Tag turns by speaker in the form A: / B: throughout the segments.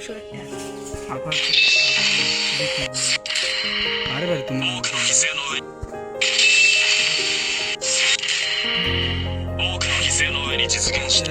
A: 多くの犠んの上に実現した。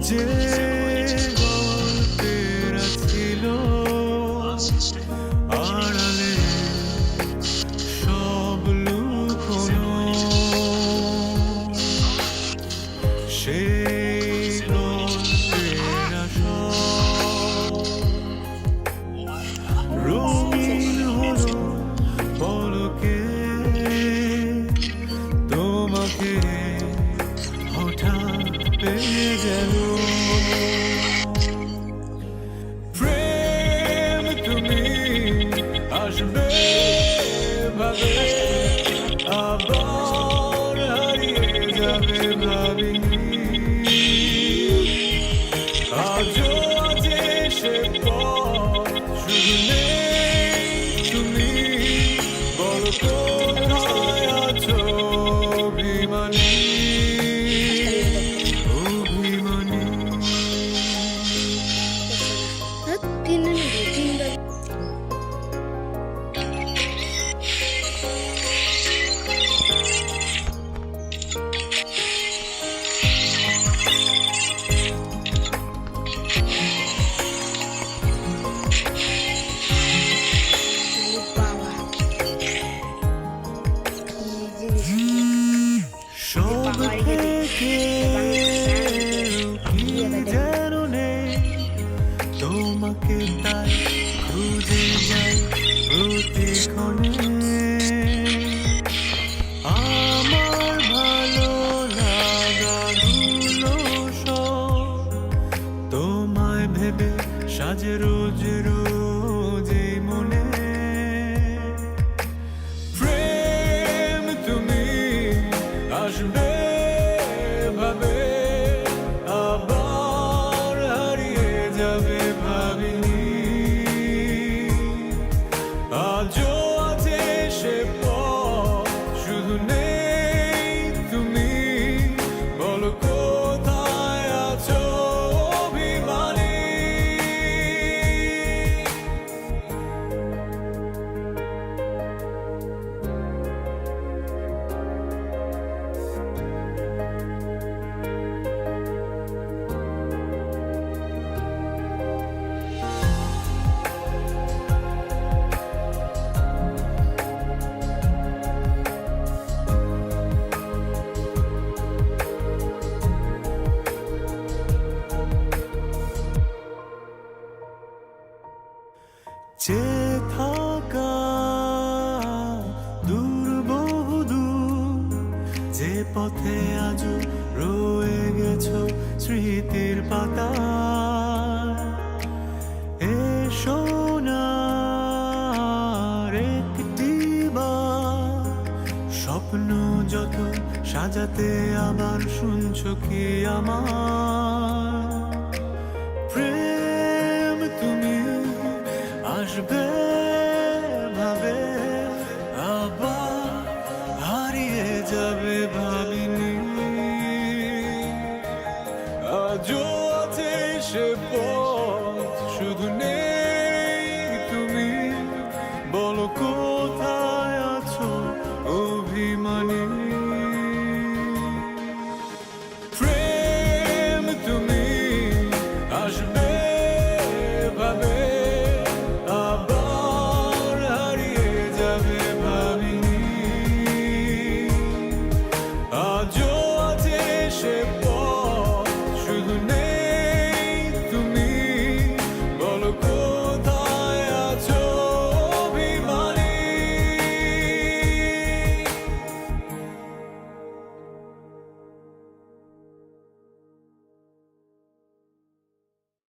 B: 解
C: চেয়ে থাকা দূর যে পথে আজ রয়ে গেছ স্মৃতির পাতা এসো না একটি স্বপ্ন যত সাজাতে আবার শুনছ কি আমার?